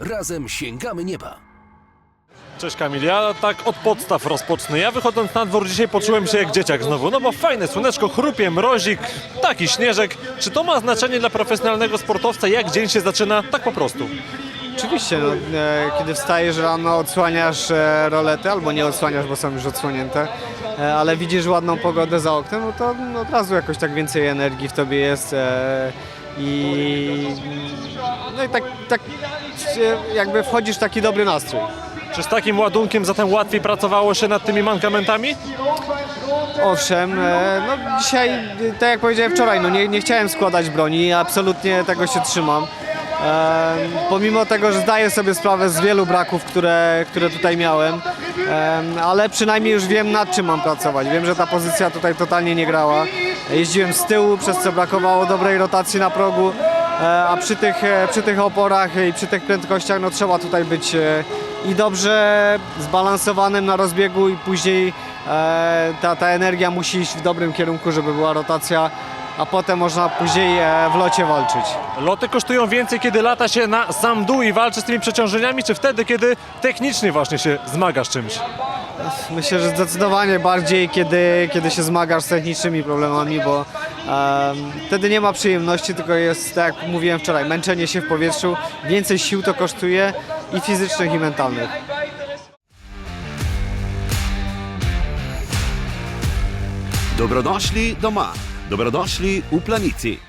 Razem sięgamy nieba. Cześć Kamil, ja tak od podstaw rozpocznę. Ja wychodząc na dwór dzisiaj poczułem się jak dzieciak znowu, no bo fajne słoneczko, chrupie, mrozik, taki śnieżek. Czy to ma znaczenie dla profesjonalnego sportowca, jak dzień się zaczyna? Tak po prostu. Oczywiście, no, e, kiedy wstajesz rano, odsłaniasz e, rolety, albo nie odsłaniasz, bo są już odsłonięte, e, ale widzisz ładną pogodę za oknem, no to no, od razu jakoś tak więcej energii w tobie jest e, i no i tak, tak jakby wchodzisz w taki dobry nastrój. Czy z takim ładunkiem zatem łatwiej pracowało się nad tymi mankamentami? Owszem, e, no dzisiaj, tak jak powiedziałem wczoraj, no nie, nie chciałem składać broni, absolutnie tego się trzymam. E, pomimo tego, że zdaję sobie sprawę z wielu braków, które, które tutaj miałem, e, ale przynajmniej już wiem nad czym mam pracować. Wiem, że ta pozycja tutaj totalnie nie grała. Jeździłem z tyłu, przez co brakowało dobrej rotacji na progu, a przy tych, e, przy tych oporach i przy tych prędkościach no, trzeba tutaj być e, i dobrze zbalansowanym na rozbiegu i później e, ta, ta energia musi iść w dobrym kierunku, żeby była rotacja, a potem można później e, w locie walczyć. Loty kosztują więcej, kiedy lata się na sam dół i walczy z tymi przeciążeniami, czy wtedy, kiedy technicznie właśnie się zmagasz czymś? Myślę, że zdecydowanie bardziej, kiedy, kiedy się zmagasz z technicznymi problemami, bo wtedy nie ma przyjemności, tylko jest, tak jak mówiłem wczoraj, męczenie się w powietrzu. Więcej sił to kosztuje i fizycznych, i mentalnych. Dobrodošli doma, dobrodošli v planici.